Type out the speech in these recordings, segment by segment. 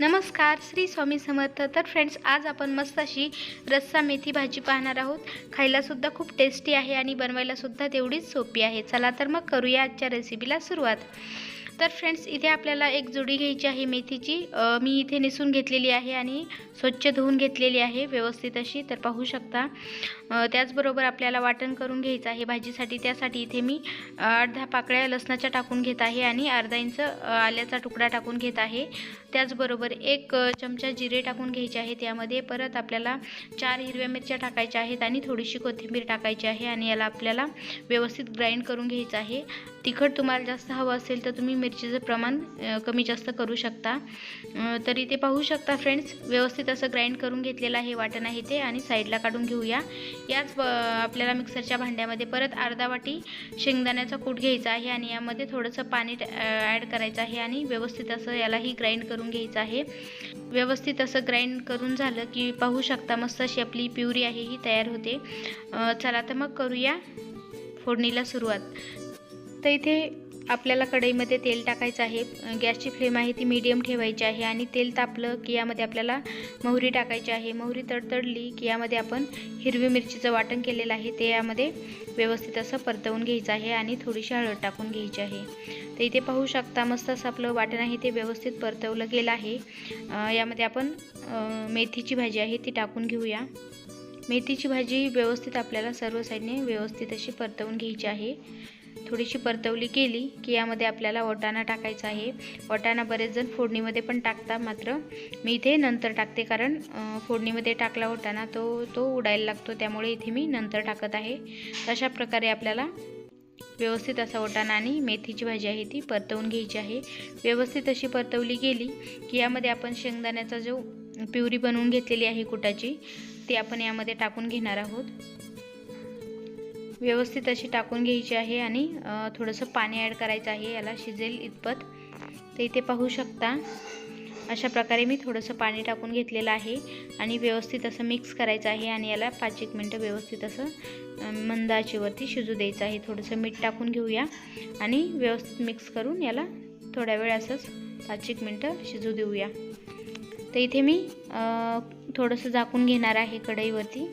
नमस्कार श्री स्वामी समर्थ. तर फ्रेंड्स आज आपण मस्त अशी रस्सा मेथी भाजी पाहणार आहोत. खायलासुद्धा खूप टेस्टी आहे आणि बनवायलासुद्धा तेवढीच सोपी आहे. चला तर मग करूया आजच्या रेसिपीला सुरुवात. तर फ्रेंड्स इथे आपल्याला एक जुडी घ्यायची आहे मेथीची. मी इथे निसून घेतलेली आहे आणि स्वच्छ धुवून घेतलेली आहे व्यवस्थित अशी तर पाहू शकता. त्याचबरोबर आपल्याला वाटण करून घ्यायचं आहे भाजीसाठी. त्यासाठी इथे मी अर्धा पाकळ्या लसणाच्या टाकून घेत आहे आणि अर्धा इंच आल्याचा तुकडा टाकून घेत आहे. त्याचबरोबर एक चमचा जिरे टाकून घ्यायचे आहे. त्यामध्ये परत आपल्याला चार हिरव्या मिरच्या टाकायच्या आहेत आणि थोडीशी कोथिंबीर टाकायची आहे आणि याला आपल्याला व्यवस्थित ग्राइंड करून घ्यायचं आहे. तिखट तुम्हाला जास्त हवं असेल तर तुम्ही मिरचीचं प्रमाण कमी जास्त करू शकता. तरी ते पाहू शकता फ्रेंड्स व्यवस्थित असं ग्राइंड करून घेतलेलं आहे वाटण आहे ते आणि साईडला काढून घेऊया. याच आपल्याला मिक्सरच्या भांड्यामध्ये परत अर्धा वाटी शेंगदाण्याचा कूट घ्यायचा आहे आणि यामध्ये थोडंसं पाणी ॲड करायचं आहे आणि व्यवस्थित असं यालाही ग्राइंड करून घ्यायचं आहे. व्यवस्थित असं ग्राइंड करून झालं की पाहू शकता मस्त अशी आपली प्युरी आहे ही तयार होते. चला तर मग करूया फोडणीला सुरुवात. तर इथे आपल्याला कढईमध्ये तेल टाकायचं आहे. गॅसची फ्लेम आहे ती मीडियम ठेवायची आहे आणि तेल तापलं की यामध्ये आपल्याला मोहरी टाकायची आहे. मोहरी तडतडली की यामध्ये आपण हिरवी मिरचीचं वाटण केलेलं आहे. ते यामध्ये व्यवस्थित असं परतवून घ्यायचं आहे आणि थोडीशी हळद टाकून घ्यायची आहे. तर इथे पाहू शकता मस्त असं आपलं वाटण आहे ते व्यवस्थित परतवलं गेलं आहे. यामध्ये आपण मेथीची भाजी आहे ती टाकून घेऊया. मेथीची भाजी व्यवस्थित आपल्याला सर्व साईडने व्यवस्थित अशी परतवून घ्यायची आहे. थोडीशी परतवली केली की यामध्ये आपल्याला वटाणा टाकायचा आहे. वटाणा बरेच जण फोडणीमध्ये पण टाकतात मात्र मी इथे नंतर टाकते कारण फोडणीमध्ये टाकला वटाणा तो तो उडायला लागतो त्यामुळे इथे मी नंतर टाकत आहे. अशा प्रकारे आपल्याला व्यवस्थित असा वटाणा आणि मेथीची भाजी आहे ती परतवून घ्यायची आहे. व्यवस्थित अशी परतवली गेली की यामध्ये आपण शेंगदाण्याचा जो प्युरी बनवून घेतलेली आहे कुटाची ती आपण यामध्ये टाकून घेणार आहोत. व्यवस्थित अशी टाकून घ्यायची आहे आणि थोडंसं पाणी ॲड करायचं आहे याला शिजेल इतपत. तर इथे पाहू शकता अशा प्रकारे मी थोडंसं पाणी टाकून घेतलेलं आहे आणि व्यवस्थित असं मिक्स करायचं आहे आणि याला पाच एक मिनटं व्यवस्थित असं मंदाचीवरती शिजू द्यायचं आहे. थोडंसं मीठ टाकून घेऊया आणि व्यवस्थित मिक्स करून याला थोड्या वेळ असंच पाच एक मिनटं शिजू देऊया. तर इथे मी थोडंसं झाकून घेणार आहे कढईवरती.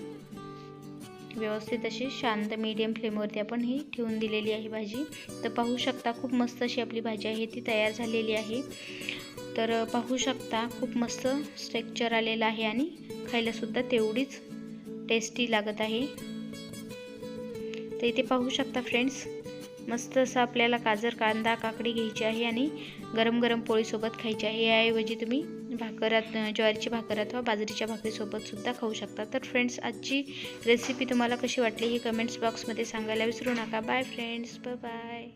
व्यवस्थित अशी शांत मीडियम फ्लेमवरती आपण ही ठेवून दिलेली आहे भाजी. तर पाहू शकता खूप मस्त अशी आपली भाजी आहे ती तयार झालेली आहे. तर पाहू शकता खूप मस्त स्ट्रेक्चर आलेलं आहे आणि खायलासुद्धा तेवढीच टेस्टी लागत आहे. तर इथे पाहू शकता फ्रेंड्स मस्त असं आपल्याला गाजर कांदा काकडी घ्यायची आहे आणि गरम गरम पोळीसोबत खायची आहे. याऐवजी तुम्ही भाकरात ज्वारीची भाकर अथवा बाजरीच्या भाकरीसोबतसुद्धा खाऊ शकता. तर फ्रेंड्स आजची रेसिपी तुम्हाला कशी वाटली ही कमेंट्स बॉक्समध्ये सांगायला विसरू नका. बाय फ्रेंड्स ब बाय